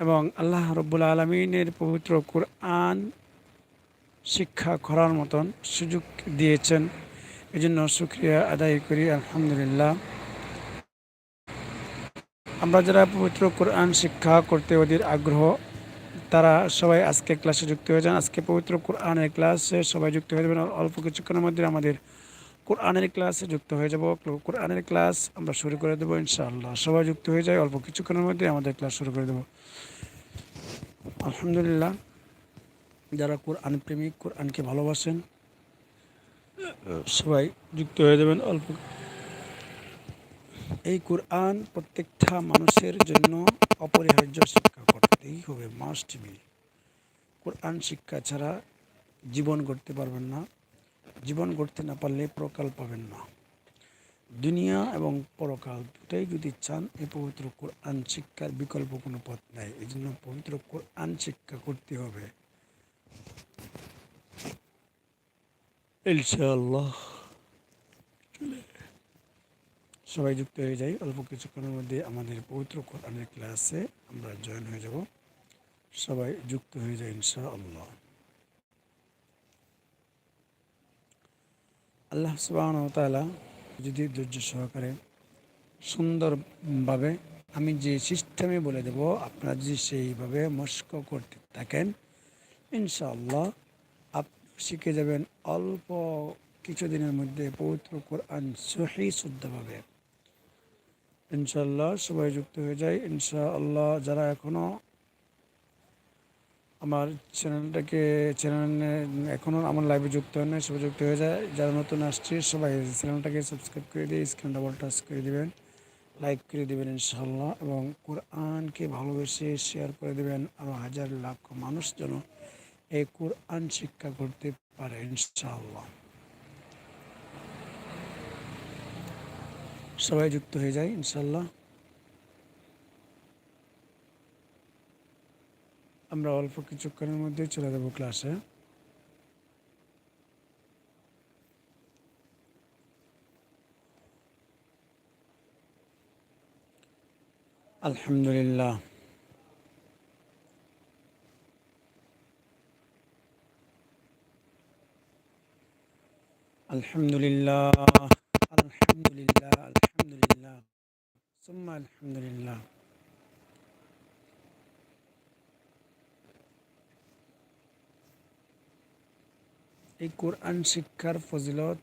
এবং আল্লাহ রব্বুল আলমিনের পবিত্র কোরআন শিক্ষা করার মতন সুযোগ দিয়েছেন। এজন্য শুক্রিয়া আদায় করি, আলহামদুলিল্লাহ। আমরা যারা পবিত্র কোরআন শিক্ষা করতে ওদের আগ্রহ, তারা সবাই আজকে ক্লাসে যুক্ত হয়ে যান। আজকে পবিত্র কোরআনের ক্লাসে সবাই যুক্ত হয়ে যাবেন। অল্প কিছুক্ষণের মধ্যে আমাদের কোরআনের ক্লাসে যুক্ত হয়ে যাব। কোরআনের ক্লাস আমরা শুরু করে দেবো ইনশাআল্লাহ। সবাই যুক্ত হয়ে যায়, অল্প কিছুক্ষণের মধ্যে আমাদের ক্লাস শুরু করে দেবো। আলহামদুলিল্লাহ, যারা কোরআন প্রেমিক, কোরআনকে ভালোবাসেন, সবাই যুক্ত হয়ে যাবেন অল্প। এই কোরআন প্রত্যেকটা মানুষের জন্য অপরিহার্য শিক্ষা করতেই হবে, মাস্ট বি। কোরআন শিক্ষা ছাড়া জীবন গড়তে পারবেন না। জীবন গড়তে না পারলে প্রকাল পাবেন না। দুনিয়া এবং পরকাল দুটাই যদি চান এই পবিত্র কোরআন শিক্ষার বিকল্প কোনো পথ নাই। এই জন্য পবিত্র কোরআন শিক্ষা করতে হবে। ইনশাআল্লাহ। সবাই যুক্ত হয়ে যাই। অল্প কিছুক্ষণের মধ্যে আমাদের পবিত্র কোরআনের ক্লাসে আমরা জয়েন হয়ে যাব। সবাই যুক্ত হয়ে যায় ইনশা আল্লাহ সুবাহতালা যদি ধৈর্য সহকারে সুন্দরভাবে আমি যে সিস্টেমে বলে দেব, আপনারা যদি সেইভাবে মস্ক করতে থাকেন, ইনশাআল্লাহ আপনি শিখে যাবেন অল্প কিছুদিনের মধ্যে পবিত্র কোরআন সহি শুদ্ধভাবে। ইনশাল্লাহ সবাই যুক্ত হয়ে যায়। ইনশাআল্লাহ যারা এখনও আমার চ্যানেলটাকে, চ্যানেলে এখনও আমার লাইভে যুক্ত হয় না সবাই যুক্ত হয়ে যায়। যারা নতুন আসছে, সবাই চ্যানেলটাকে সাবস্ক্রাইব করে দিয়ে স্ক্রিন ডাবল টাচ করে দেবেন লাইক করে দেবেন ইনশাল্লাহ এবং কোরআনকে ভালোবেসে শেয়ার করে দেবেন আরও হাজার লাখ মানুষ যেন এই কোরআন শিক্ষা করতে পারে ইনশাল্লাহ সবাই যুক্ত হয়ে যায় ইনশাল্লাহ আমরা অল্প কিছুক্ষণের মধ্যে চলে যাব ক্লাসে আলহামদুলিল্লাহ। আলহামদুলিল্লাহ আলহামদুলিল্লাহ আলহামদুলিল্লাহ। সুম্মা আলহামদুলিল্লাহ। এই কোরআন শিক্ষার ফজিলত,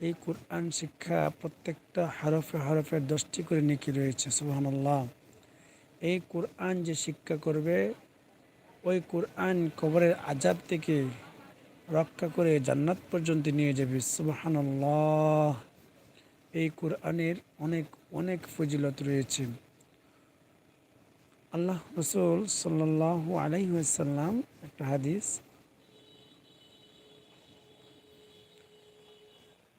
এই কোরআন শিক্ষা প্রত্যেকটা হরফে হরফে দশটি করে নেকি রয়েছে সুহানাল্লাহ এই কোরআন যে শিক্ষা করবে, ওই কোরআন কবরের আজাব থেকে রক্ষা করে জান্নাত পর্যন্ত নিয়ে যাবে সুবাহান্লাহ এই কোরআনের অনেক অনেক ফজিলত রয়েছে। আল্লাহ রসুল সাল্লাহ আলাইসাল্লাম একটা হাদিস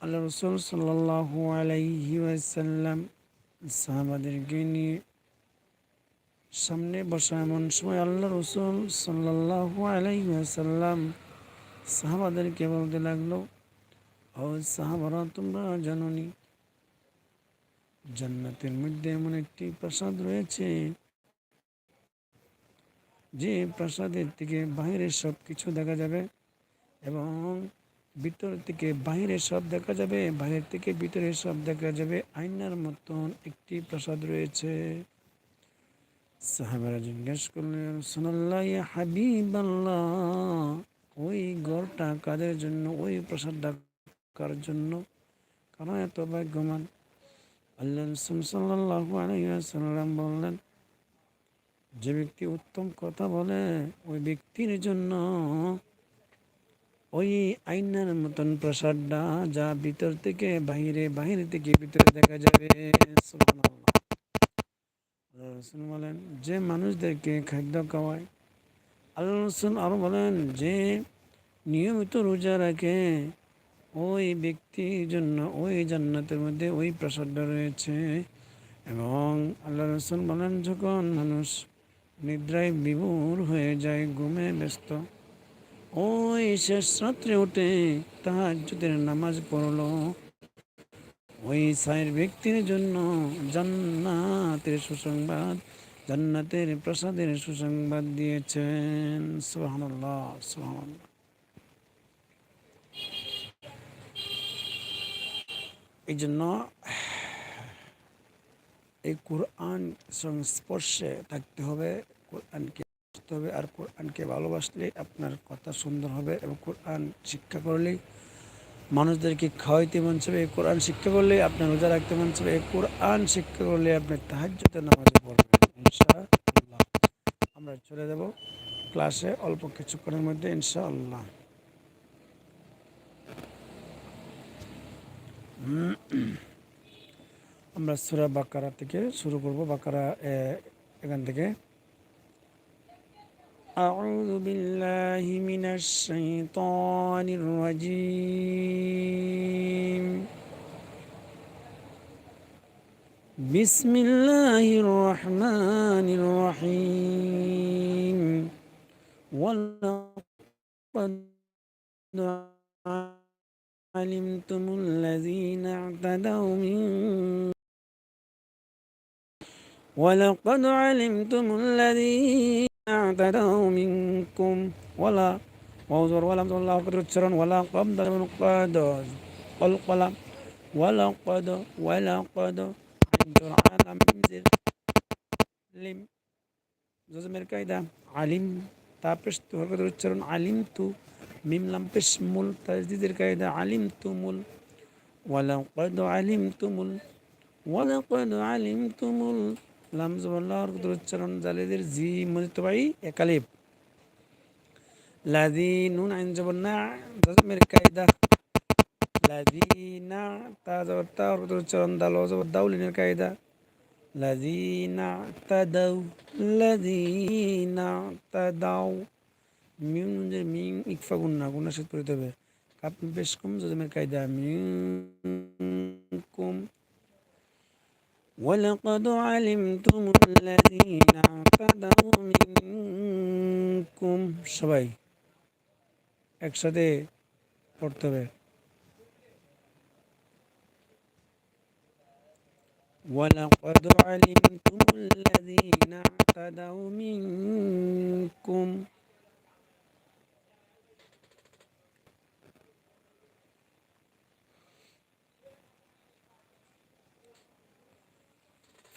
আল্লাহ রসুল সাল্লাহ আলাইহি আসাল্লাম সাহাবাদেরকে নিয়ে সামনে বসা এমন সময় আল্লাহ রসুল সাল্লাহ আলাইহি আসাল্লাম সাহাবাদেরকে বলতে লাগল, ও সাহাবারা, তোমরা জাননি, জান্নাতের মধ্যে এমন একটি প্রাসাদ রয়েছে যে প্রাসাদের থেকে বাইরের সব কিছু দেখা যাবে এবং ভিতর থেকে বাইরে সব দেখা যাবে বাইরের থেকে ভিতরে সব দেখা যাবে। আইনার মতন একটি প্রাসাদ রয়েছে। সাহাবারা জিজ্ঞেস করলেন, সোনাল্লাহ হাবিব ওই গড়টা কাদের জন্য, ওই প্রসাদটা কার জন্য? কারণ এত ভাগ্যমান আল্লাহ সাল্লাল্লাহু আলাইসাল্লাম বললেন, যে ব্যক্তি উত্তম কথা বলে, ওই ব্যক্তির জন্য ওই আইনার মতন প্রসাদটা যা ভিতর থেকে বাহিরে বাহিরে থেকে ভিতরে দেখা যাবে। বলেন, যে মানুষদেরকে খাদ্য খাওয়ায় আল্লাহ রসুল আরও বলেন, যে নিয়মিত রোজা রাখে, ওই ব্যক্তির জন্য ওই জান্নাতের মধ্যে ওই প্রসাদটা রয়েছে। এবং আল্লাহ রসুল বলেন, যখন মানুষ নিদ্রায় বিভোর হয়ে যায়, ঘুমে ব্যস্ত ওই শেষ রাত্রে উঠে তাহাজ্জুদের নামাজ পড়ল। ওই সাইর ব্যক্তির জন্য জান্নাতের সুসংবাদ, জান্নাতের প্রসাদের সুসংবাদ দিয়েছেন। সুবহানাল্লাহ সুবহানাল্লাহ। এই জন্য এই কোরআন সংস্পর্শে থাকতে হবে। কোরআনকে বুঝতে হবে আর কোরআনকে ভালোবাসলে আপনার কথা সুন্দর হবে এবং কোরআন শিক্ষা করলেই মানুষদেরকে খাওয়াইতে মন চাবে, এই কোরআন শিক্ষা করলে আপনার রোজা রাখতে মন চাবে, এই কোরআন শিক্ষা করলে আপনি তাহাজ্যতে নামাজে পড়বেন ইনশাআল্লাহ। আমরা চলে যাব ক্লাসে অল্প কিছুক্ষণের মধ্যে ইনশাআল্লাহ। আমরা সুরা বাকারা থেকে শুরু করব, বাকারা এখান থেকে। أعوذ بالله من الشيطان الرجيم. بسم الله الرحمن الرحيم. ولقد علمتم الذين اعتدوا منكم. ولقد علمتم الذين اعتدوا منكم ولا ووزر ولا الله قدر تشرون ولا قبض من قد القلم ولا قد ولا قد عند العالم زر لم زمر كايدا علم তাপস তো হরকত উচ্চারণ আলিম তু মিম লাম পেশ মূল তাজদিদের কায়দা আলিম তুমুল ওয়ালাকাদ আলিম তুমুল ওয়ালাকাদ আলিম তুমুল লাম জবাল্লাহর উচ্চারণ জালেদের জি মজিতবাই একালিব। লাদি নুন আইন জবন্না জজমের কায়দা। লাদিনা তা জবর তা উচ্চারণ দাল জবর দাউলিনের কায়দা। লাদিনা তাদাউ লাদিনা তাদাউ। মিম মিম ইকফা গুন্না গুন্না সাথে পড়তে হবে। কাপ বেশ কম জজমের কায়দা। মিম কুম ولقد علمتم الذين اعتدوا منكم সবাই একসাথে পড়তে হবে ولقد علمتم الذين اعتدوا منكم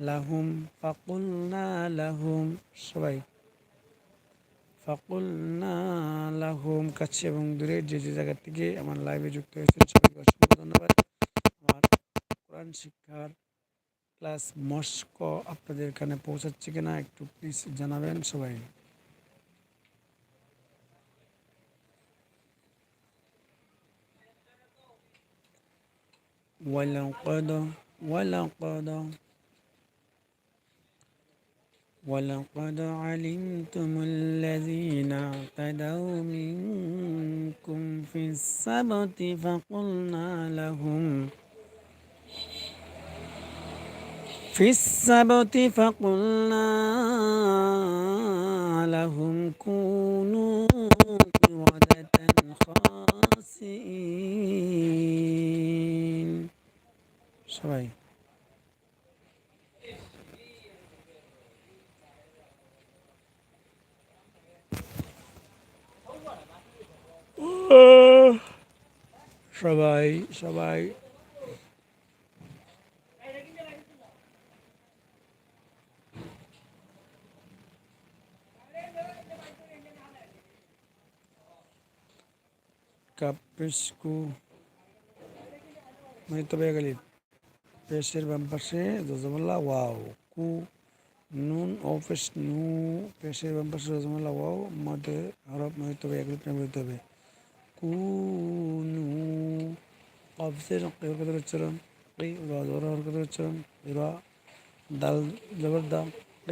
লাহুম ফাকুলনা লাহুম সবাই ফাকুলনা লাহুম কাছে এবং দূরে যে যে জায়গা থেকে আমার লাইভে যুক্ত হয়েছেন সবাইকে অসংখ্য ধন্যবাদ আমার কোরআন শিক্ষার ক্লাস মস্ক আপনাদের এখানে পৌঁছাচ্ছে কিনা একটু প্লিজ জানাবেন সবাই ولقد ولقد ولقد علمتم الذين اعتدوا منكم في السبت فقلنا لهم في السبت فقلنا সবাই সবাই। কাপ পেশকু মানে তবে গেলি। পেশের বাম পাশে ওয়াও। কু, নুন ও পেশ নু। পেশের বাম পাশে জজমাল্লা ওয়াও। মধ্যে হরফ মানে তবে এগুলি প্রেম হবে। কু নু অফিসের কত উচ্চারণ এই জবর কত উচ্চারণ রা দাল জবর দা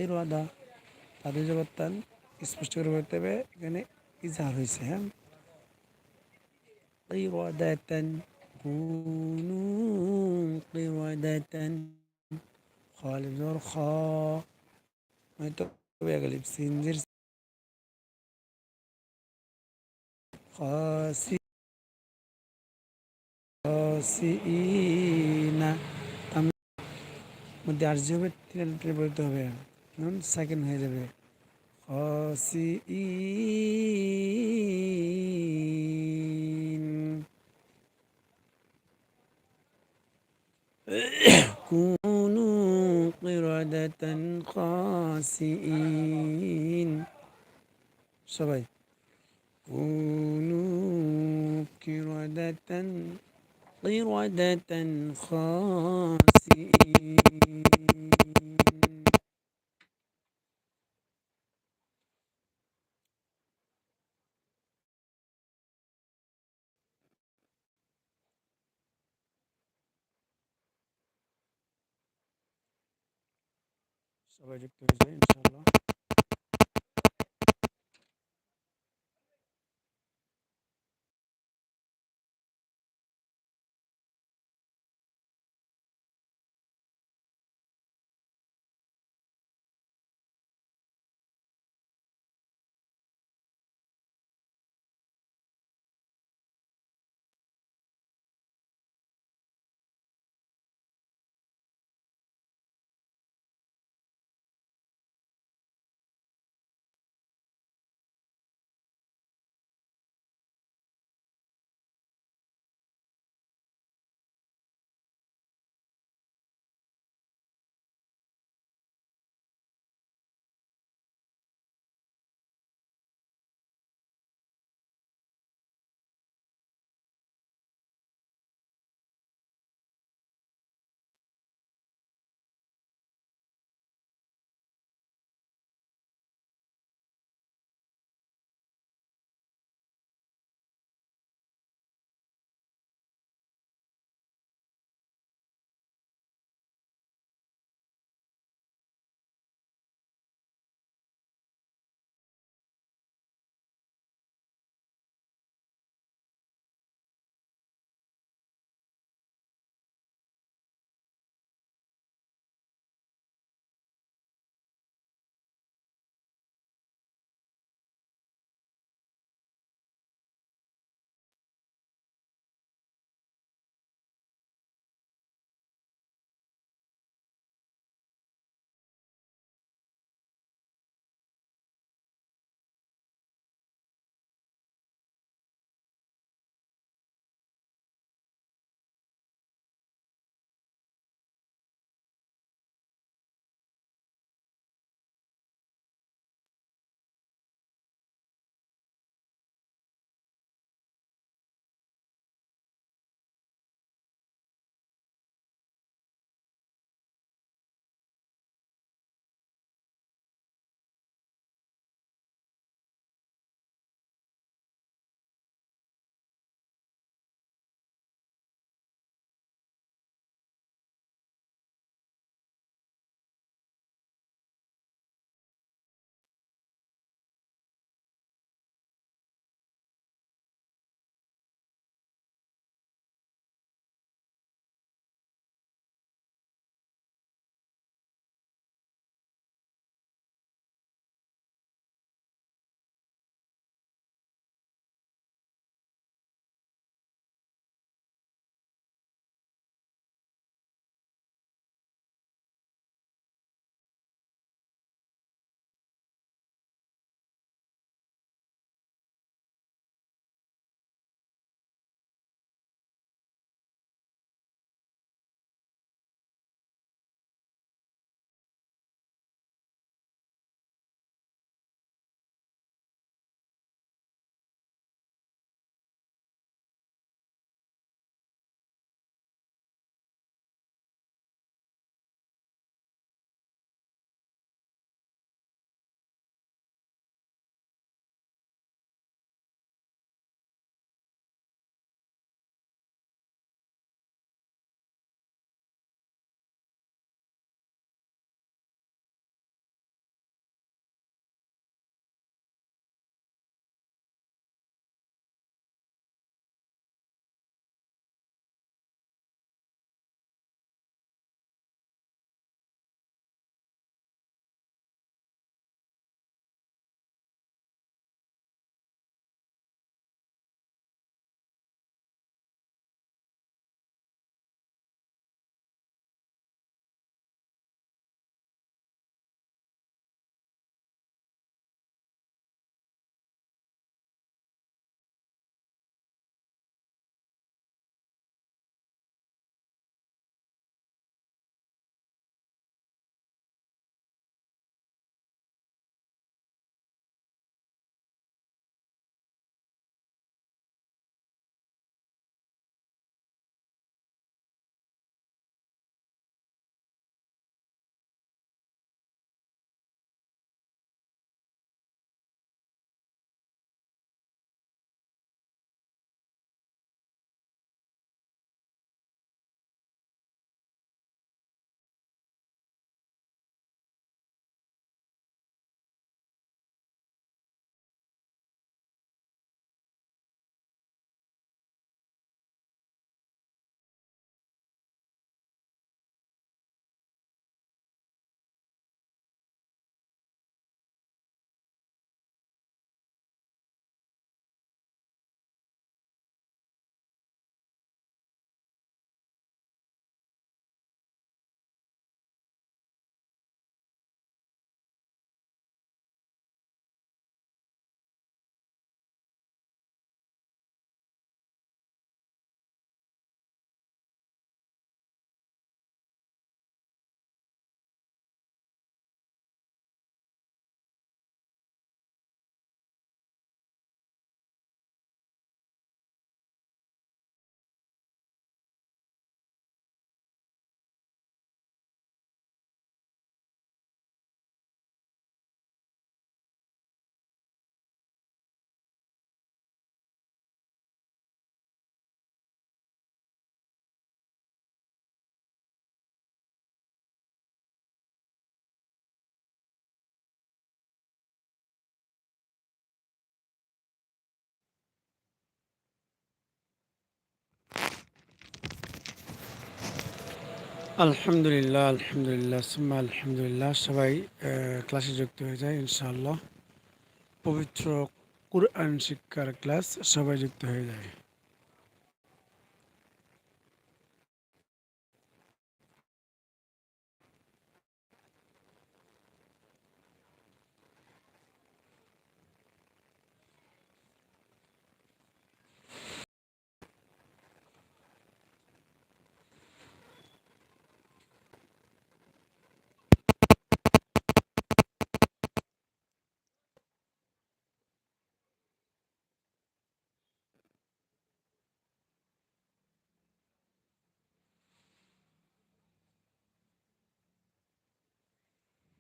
এই রা দা তাদের জবর তান স্পষ্ট করে বলতে হবে এখানে ইজহার হয়েছে হ্যাঁ قردة كونوا قردة خالد زور خا ما يتوبة قلب سنجر মধ্যে আর যে হবে তিন বলতে হবে নুন সেকেন্ড হয়ে যাবে خاسئين كونوا قردة خاسئين সবাই كونوا قردة قردة خاسئين سبعة جبتوا إن شاء الله আলহামদুলিল্লাহ আলহামদুলিল্লাহ, সুম্মা আলহামদুলিল্লাহ। সবাই ক্লাসে যুক্ত হয়ে যায়, ইনশাআল্লাহ। পবিত্র কুরআন শিক্ষার ক্লাস সবাই যুক্ত হয়ে যায়।